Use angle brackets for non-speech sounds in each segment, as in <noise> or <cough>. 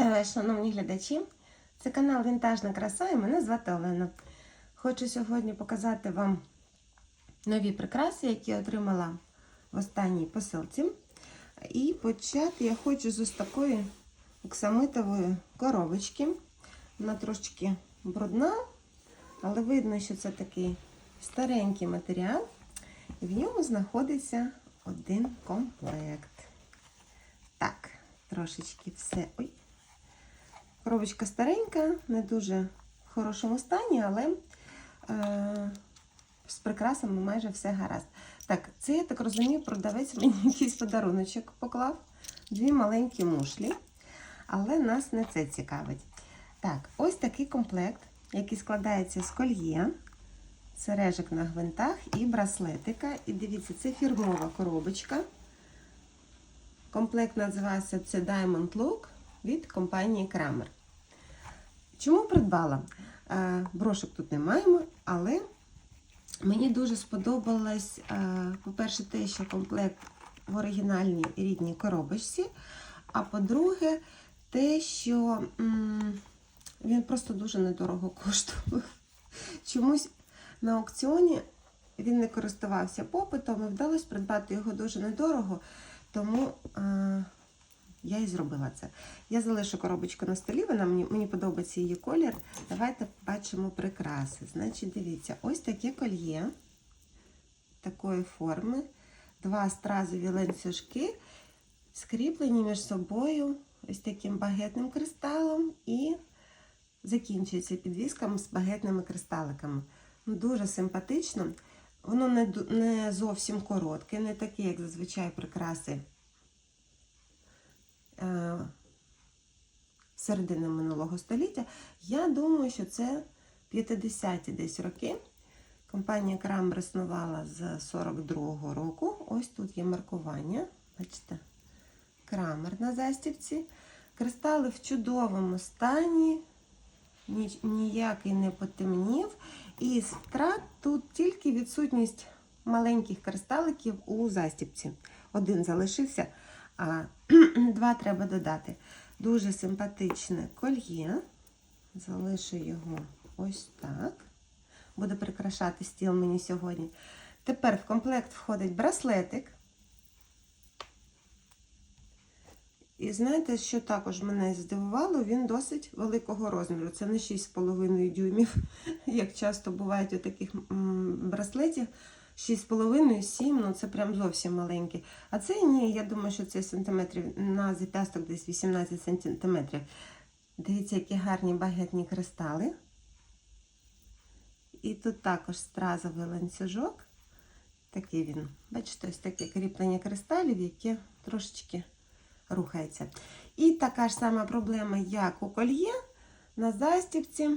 Вітаю, шановні глядачі! Це канал Вінтажна краса і мене звати Олена. Хочу сьогодні показати вам нові прикраси, які отримала в останній посилці. І почати я хочу з ось такої оксамитової коробочки. Вона трошечки брудна, але видно, що це такий старенький матеріал. І в ньому знаходиться один комплект. Так, трошечки все. Ой. Коробочка старенька, не дуже в хорошому стані, але е, з прикрасами майже все гаразд. Так, це, я так розумію, продавець мені <laughs> якийсь подаруночок поклав. Дві маленькі мушлі. Але нас не це цікавить. Так, ось такий комплект, який складається з кольє, сережок на гвинтах і браслетика. І дивіться, це фірмова коробочка. Комплект називається це Diamond Look від компанії Kramer. Чому придбала? Е, Брошок тут не маємо, але мені дуже сподобалось, е, по-перше, те, що комплект в оригінальній рідній коробочці. А по-друге, те, що він просто дуже недорого коштував. Чомусь на аукціоні він не користувався попитом і вдалося придбати його дуже недорого. Тому е, я і зробила це. Я залишу коробочку на столі, вона мені, мені подобається її колір. Давайте побачимо прикраси. Значить, дивіться, ось таке кольє такої форми. Два стразові ланцюжки, скріплені між собою ось таким багетним кристалом і закінчується підвіском з багетними кристаликами. Ну, Дуже симпатично. Воно не, не зовсім коротке, не таке, як зазвичай прикраси середини минулого століття. Я думаю, що це 50-ті десь роки. Компанія Крамер існувала з 42-го року. Ось тут є маркування. Бачите, Крамер на застібці. Кристали в чудовому стані, ні- ніякий не потемнів. І з тут тільки відсутність маленьких кристаликів у застібці. Один залишився, а <clears throat> два треба додати. Дуже симпатичне кольє. Залишу його ось так. Буде прикрашати стіл мені сьогодні. Тепер в комплект входить браслетик. І знаєте, що також мене здивувало, він досить великого розміру. Це не 6,5 дюймів, <laughs> як часто бувають у таких браслетів. 6,5-7, ну це прям зовсім маленький. А це ні, я думаю, що це сантиметрів на зап'ясток десь 18 сантиметрів. Дивіться, які гарні багетні кристали. І тут також стразовий ланцюжок. Такий він. Бачите, ось таке кріплення кристалів, яке трошечки рухається. І така ж сама проблема, як у кольє на застібці.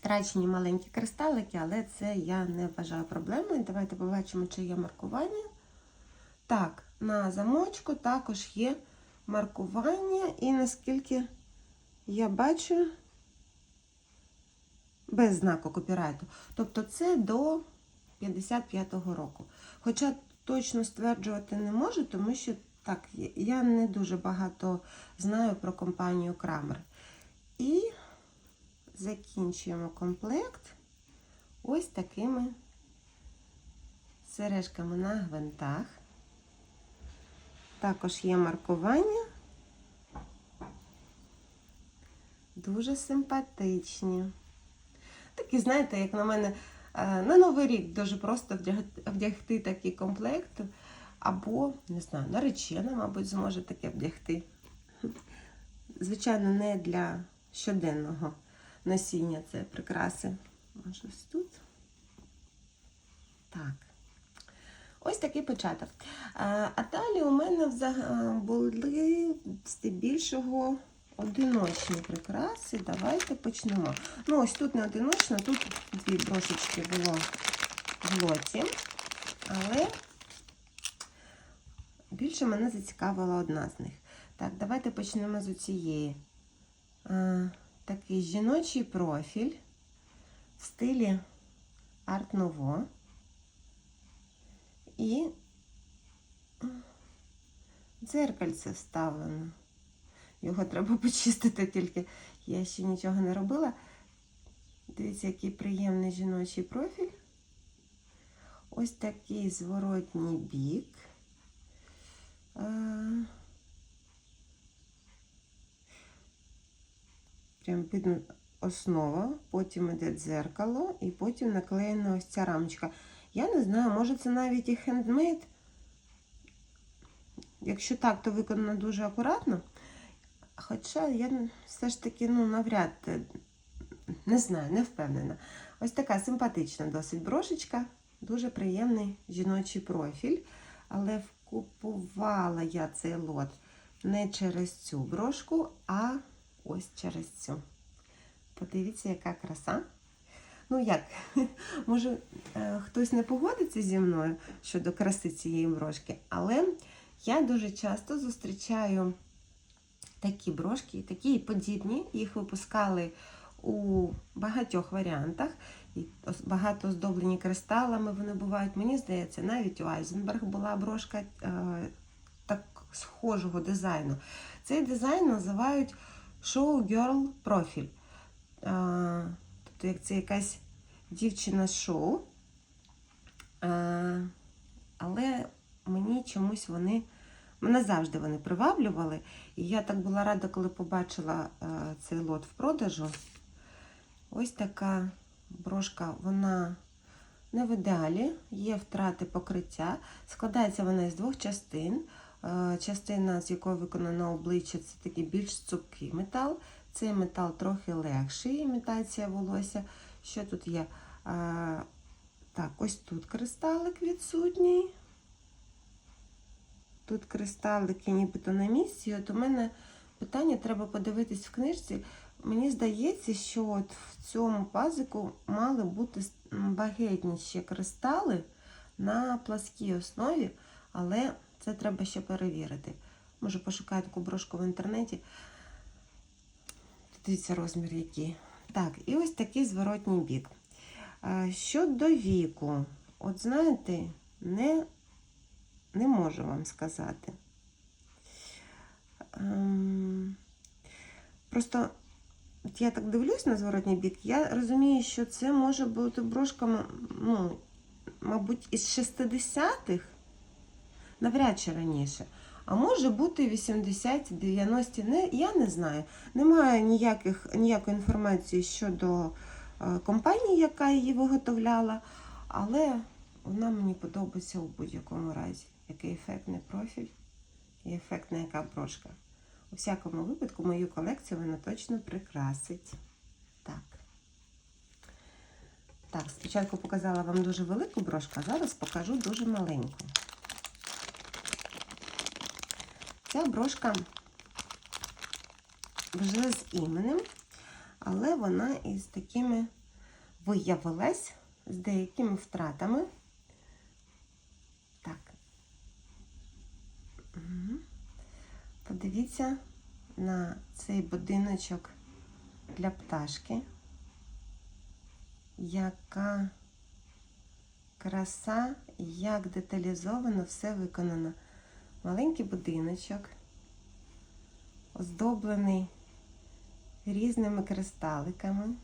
Втрачені маленькі кристалики, але це я не вважаю проблемою. Давайте побачимо, чи є маркування. Так, на замочку також є маркування, і наскільки я бачу, без знаку копірайту. Тобто це до 55-го року. Хоча точно стверджувати не можу, тому що так, я не дуже багато знаю про компанію Крамер. І закінчуємо комплект ось такими сережками на гвинтах. Також є маркування. Дуже симпатичні. Такі, знаєте, як на мене, е, на Новий рік дуже просто вдягти, такий комплект. Або, не знаю, наречена, мабуть, зможе таке вдягти. Звичайно, не для щоденного носіння це прикраси. Може, ось тут. Так. Ось такий початок. А, далі у мене взаг- були здебільшого одиночні прикраси. Давайте почнемо. Ну, ось тут не одиночно, тут дві брошечки було в лоті. Але більше мене зацікавила одна з них. Так, давайте почнемо з цієї. Такий жіночий профіль в стилі Арт Ново. І дзеркальце вставлено. Його треба почистити тільки. Я ще нічого не робила. Дивіться, який приємний жіночий профіль. Ось такий зворотній бік. Прям видно основа, потім іде дзеркало, і потім наклеєна ось ця рамочка. Я не знаю, може це навіть і хендмейд. Якщо так, то виконано дуже акуратно. Хоча я все ж таки, ну, навряд е, не знаю, не впевнена. Ось така симпатична досить брошечка, дуже приємний жіночий профіль. Але купувала я цей лот не через цю брошку, а ось через цю. Подивіться, яка краса. Ну як, <laughs> може, е, хтось не погодиться зі мною щодо краси цієї брошки, але я дуже часто зустрічаю такі брошки, такі подібні. Їх випускали у багатьох варіантах. І багато оздоблені кристалами вони бувають. Мені здається, навіть у Айзенберг була брошка е, так схожого дизайну. Цей дизайн називають Show Girl Profile. Е, тобто, як це якась дівчина з шоу. Але мені чомусь вони. Мене завжди вони приваблювали. І я так була рада, коли побачила цей лот в продажу. Ось така брошка, вона не в ідеалі, є втрати покриття. Складається вона із двох частин. Е, частина, з якої виконано обличчя, це такий більш цупкий метал. Цей метал трохи легший, імітація волосся. Що тут є? Е, так, ось тут кристалик відсутній. Тут кристалики нібито на місці. От у мене питання треба подивитись в книжці. Мені здається, що от в цьому пазику мали бути багетніші кристали на пласкій основі, але це треба ще перевірити. Може, пошукаю таку брошку в інтернеті. Дивіться розмір який. Так, і ось такий зворотній бік. Щодо віку, от знаєте, не, не можу вам сказати. Ем, Просто я так дивлюсь на зворотній бік, я розумію, що це може бути брошка, ну, мабуть, із 60-х, навряд чи раніше. А може бути 80-ті, 90-ті, не, я не знаю. Немає ніяких, ніякої інформації щодо е, компанії, яка її виготовляла, але вона мені подобається у будь-якому разі. Який ефектний профіль і ефектна яка брошка. У всякому випадку мою колекцію вона точно прикрасить. Так. Так, спочатку показала вам дуже велику брошку, а зараз покажу дуже маленьку. Ця брошка вже з іменем, але вона із такими виявилась з деякими втратами. Так. Подивіться на цей будиночок для пташки. Яка краса, як деталізовано все виконано. Маленький будиночок, оздоблений різними кристаликами,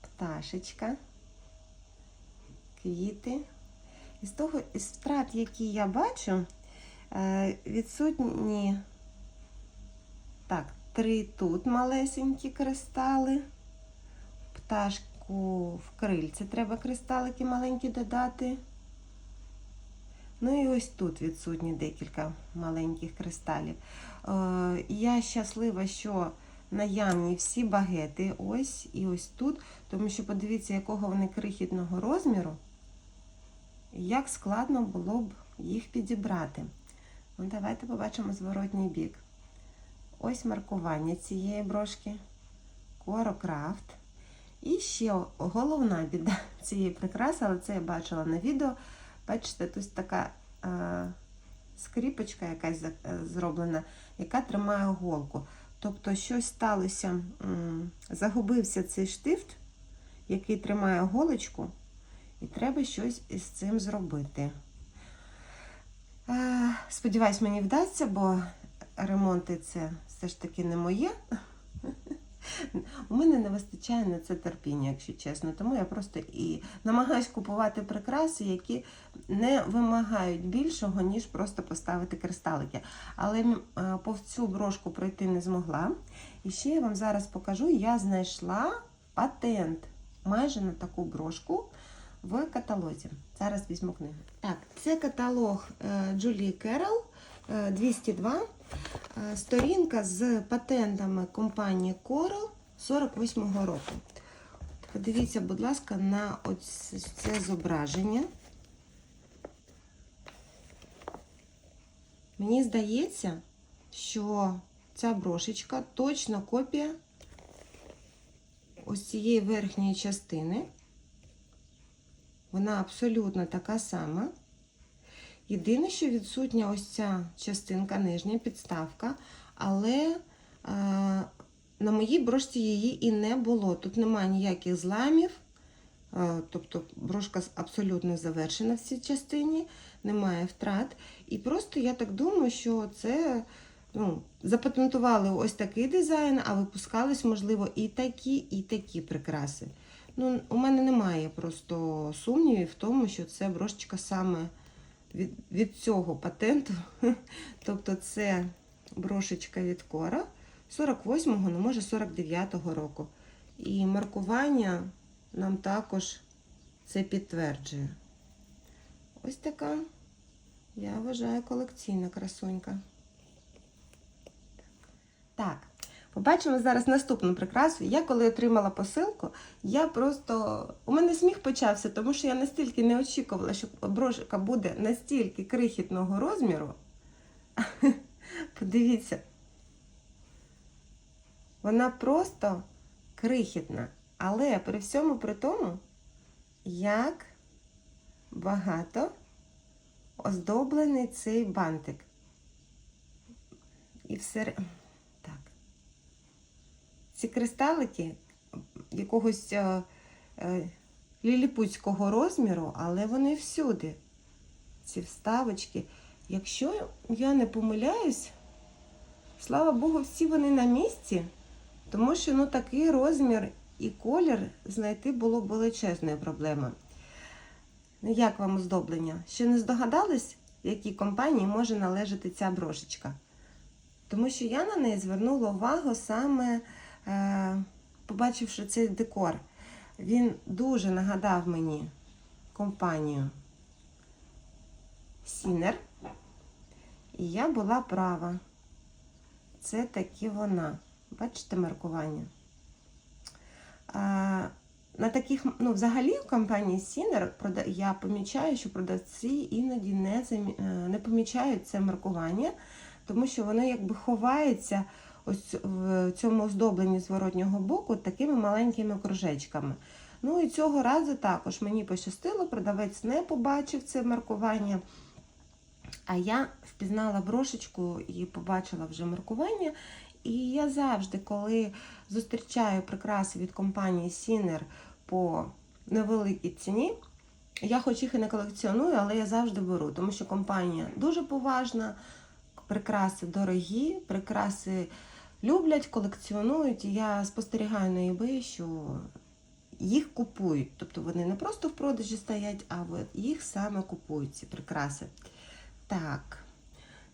пташечка, квіти. Із того, із втрат, які я бачу, е, відсутні так, три тут малесенькі кристали. Пташку в крильці треба кристалики маленькі додати. Ну і ось тут відсутні декілька маленьких кристалів. Е, я щаслива, що наявні всі багети ось і ось тут, тому що подивіться, якого вони крихітного розміру, як складно було б їх підібрати. Ну, давайте побачимо зворотній бік. Ось маркування цієї брошки. Корокрафт. І ще головна біда <laughs> цієї прикраси, але це я бачила на відео. Бачите, тут така е, скріпочка якась е, зроблена, яка тримає голку. Тобто щось сталося, загубився цей штифт, який тримає голочку, і треба щось із цим зробити. Е, сподіваюсь, мені вдасться, бо ремонти це все ж таки не моє. У мене не вистачає на це терпіння, якщо чесно. Тому я просто і намагаюсь купувати прикраси, які не вимагають більшого, ніж просто поставити кристалики. Але е, цю брошку пройти не змогла. І ще я вам зараз покажу, я знайшла патент майже на таку брошку в каталозі. Зараз візьму книгу. Так, це каталог е, Джулії Керол е, 202. Е, Сторінка з патентами компанії Coral 48-го року. Подивіться, будь ласка, на це зображення. Мені здається, що ця брошечка точно копія ось цієї верхньої частини. Вона абсолютно така сама. Єдине, що відсутня ось ця частинка, нижня підставка, але е, на моїй брошці її і не було. Тут немає ніяких зламів, е, тобто брошка абсолютно завершена в цій частині, немає втрат. І просто я так думаю, що це ну, запатентували ось такий дизайн, а випускались, можливо, і такі, і такі прикраси. Ну, у мене немає просто сумнівів в тому, що це брошечка саме від, від цього патенту. <laughs> Тобто це брошечка від Кора 48-го, ну може 49-го року. І маркування нам також це підтверджує. Ось така, я вважаю, колекційна красунька. Так, побачимо зараз наступну прикрасу. Я коли отримала посилку, я просто. У мене сміх почався, тому що я настільки не очікувала, що брошка буде настільки крихітного розміру. <laughs> Подивіться. Вона просто крихітна. Але при всьому при тому, як багато оздоблений цей бантик. І все. Ці кристалики якогось е, е, ліліпутського розміру, але вони всюди. Ці вставочки. Якщо я не помиляюсь, слава Богу, всі вони на місці, тому що ну, такий розмір і колір знайти було величезною проблемою. Ну, як вам оздоблення? Ще не здогадались, якій компанії може належати ця брошечка? Тому що я на неї звернула увагу саме, побачивши цей декор. Він дуже нагадав мені компанію Сінер. І я була права. Це таки вона. Бачите маркування? А, на таких, ну, взагалі в компанії Сінер я помічаю, що продавці іноді не, е, не помічають це маркування, тому що воно якби ховається ось в цьому оздобленні зворотнього боку такими маленькими кружечками. Ну і цього разу також мені пощастило, продавець не побачив це маркування. А я впізнала брошечку і побачила вже маркування. І я завжди, коли зустрічаю прикраси від компанії Сінер по невеликій ціні, я хоч їх і не колекціоную, але я завжди беру, тому що компанія дуже поважна, прикраси дорогі, прикраси люблять, колекціонують. І я спостерігаю на eBay, що їх купують. Тобто вони не просто в продажі стоять, а їх саме купують, ці прикраси. Так.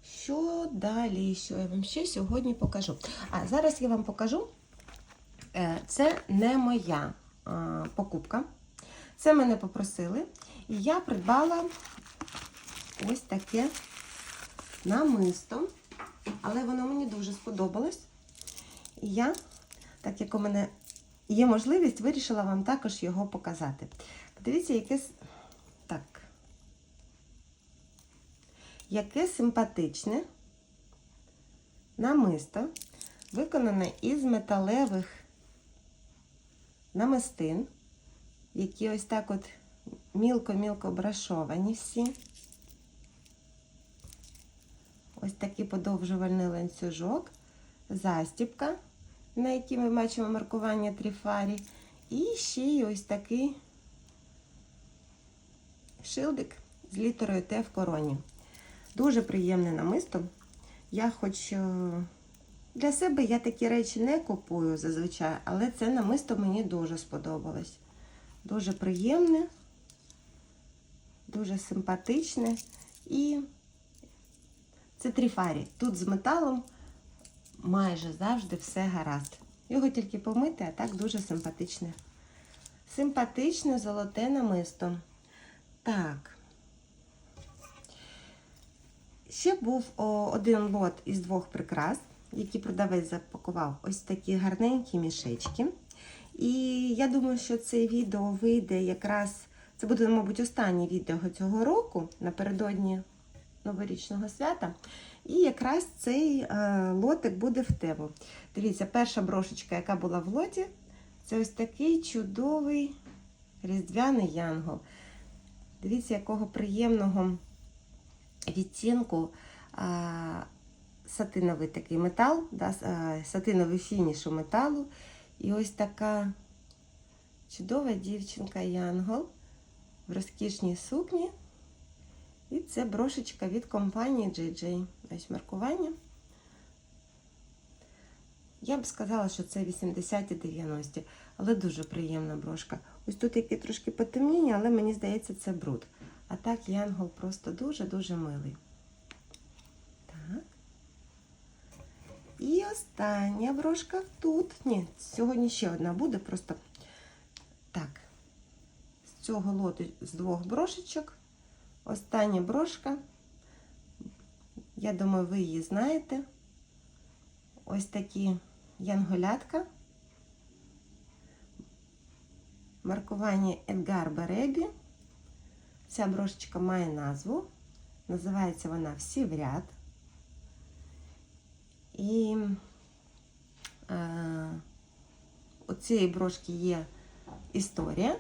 Що далі? Що я вам ще сьогодні покажу? А зараз я вам покажу. Е, Це не моя покупка. Це мене попросили. І я придбала ось таке намисто. Але воно мені дуже сподобалось. І я, так як у мене є можливість, вирішила вам також його показати. Подивіться, яке. Так. Яке симпатичне намисто, виконане із металевих намистин, які ось так от мілко-мілко брашовані всі. Ось такий подовжувальний ланцюжок, застіпка, на якій ми бачимо маркування тріфарі, і ще й ось такий шилдик з літерою Т в короні. Дуже приємне намисто. Я хоч Для себе я такі речі не купую зазвичай, але це намисто мені дуже сподобалось. Дуже приємне, дуже симпатичне і це тріфарі. Тут з металом майже завжди все гаразд. Його тільки помити, а так дуже симпатичне. Симпатичне золоте намисто. Так. Ще був один лот із двох прикрас, які продавець запакував ось такі гарненькі мішечки. І я думаю, що це відео вийде якраз. Це буде, мабуть, останнє відео цього року напередодні новорічного свята. І якраз цей е, лотик буде в тему. Дивіться, перша брошечка, яка була в лоті, це ось такий чудовий різдвяний янгол. Дивіться, якого приємного відтінку сатиновий такий метал, да, сатиновий фініш у металу. І ось така чудова дівчинка Янгол в розкішній сукні. І це брошечка від компанії JJ. Ось маркування. Я б сказала, що це 80 90 але дуже приємна брошка. Ось тут які трошки потемніння, але мені здається, це бруд. А так Янгол просто дуже-дуже милий. Так. І остання брошка тут. Ні, сьогодні ще одна буде, просто так. З цього лоту з двох брошечок. Остання брошка. Я думаю, ви її знаєте. Ось такі янголятка. Маркування Едгар Беребі. Ця брошечка має назву. Називається вона Всі в ряд. І е, у цієї брошки є історія,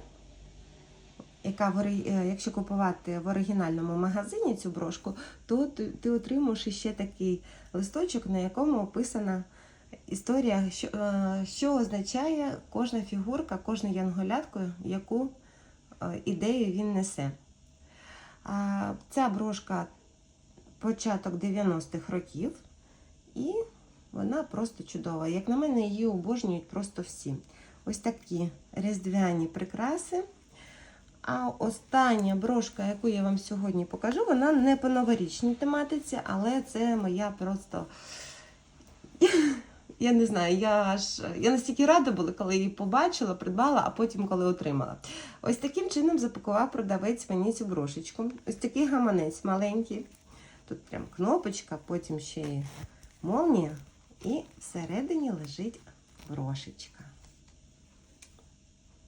яка в е, якщо купувати в оригінальному магазині цю брошку, то ти, отримуєш іще такий листочок, на якому описана історія, що, е, що означає кожна фігурка, кожна янголятко, яку е, ідею він несе. Ця брошка початок 90-х років, і вона просто чудова. Як на мене, її обожнюють просто всі. Ось такі різдвяні прикраси. А остання брошка, яку я вам сьогодні покажу, вона не по новорічній тематиці, але це моя просто. <laughs> Я не знаю, я аж я настільки рада була, коли її побачила, придбала, а потім коли отримала. Ось таким чином запакував продавець мені цю брошечку. Ось такий гаманець маленький. Тут прям кнопочка, потім ще молнія. І всередині лежить брошечка.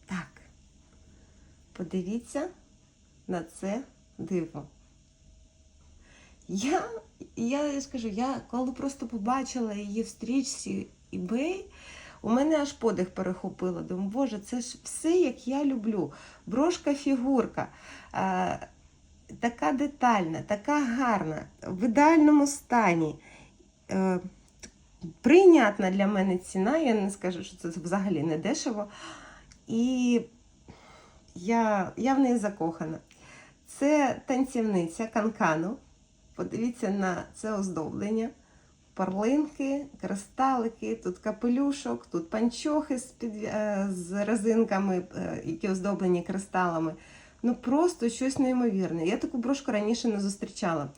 Так. Подивіться на це диво. Я, я скажу, я коли просто побачила її в стрічці eBay, у мене аж подих перехопило. Думаю, боже, це ж все, як я люблю. Брошка фігурка. Е, така детальна, така гарна, в ідеальному стані. Е, прийнятна для мене ціна, я не скажу, що це взагалі не дешево. І я, я в неї закохана. Це танцівниця канкану. Подивіться на це оздоблення. Парлинки, кристалики, тут капелюшок, тут панчохи з, під, е, з резинками, е, які оздоблені кристалами. Ну просто щось неймовірне. Я таку брошку раніше не зустрічала.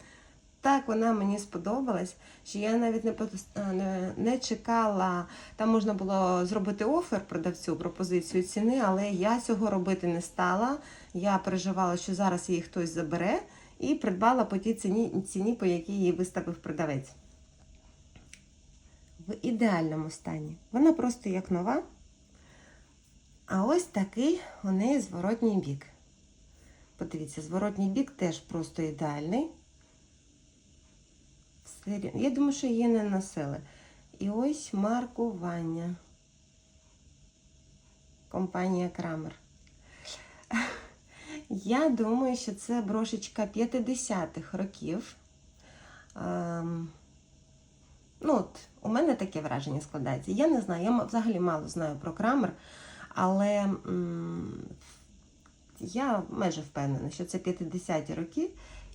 Так вона мені сподобалась, що я навіть не, не чекала. Там можна було зробити офер продавцю, пропозицію ціни, але я цього робити не стала. Я переживала, що зараз її хтось забере, і придбала по тій ціні, ціні по якій її виставив продавець. В ідеальному стані. Вона просто як нова. А ось такий у неї зворотній бік. Подивіться, зворотній бік теж просто ідеальний. Я думаю, що її не носили. І ось маркування. Компанія Крамер. <laughs> Я думаю, що це брошечка 50-х років. Ем, ну, от, у мене таке враження складається. Я не знаю, я взагалі мало знаю про Крамер, але м, я майже впевнена, що це 50-ті роки.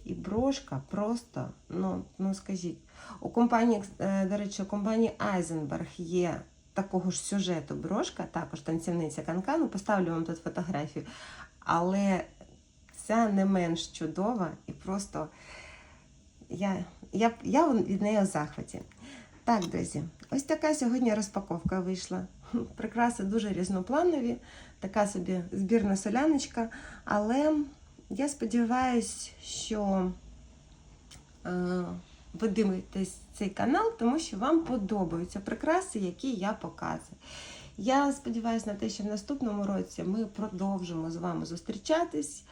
І брошка просто, ну, ну скажіть, у компанії, е, до речі, у компанії Eisenberg є такого ж сюжету брошка, також танцівниця канкану. Поставлю вам тут фотографію. Але ця не менш чудова і просто я, я, я від неї у захваті. Так, друзі, ось така сьогодні розпаковка вийшла. Прикраси дуже різнопланові, така собі збірна соляночка. Але я сподіваюся, що е, ви дивитесь цей канал, тому що вам подобаються прикраси, які я показую. Я сподіваюся на те, що в наступному році ми продовжимо з вами зустрічатись.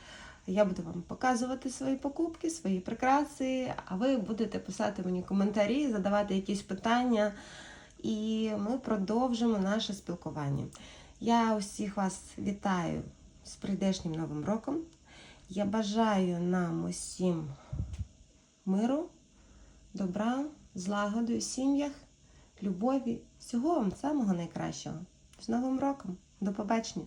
Я буду вам показувати свої покупки, свої прикраси, а ви будете писати мені коментарі, задавати якісь питання, і ми продовжимо наше спілкування. Я усіх вас вітаю з прийдешнім новим роком. Я бажаю нам усім миру, добра, злагоди у сім'ях, любові, всього вам самого найкращого. З Новим роком! До побачення!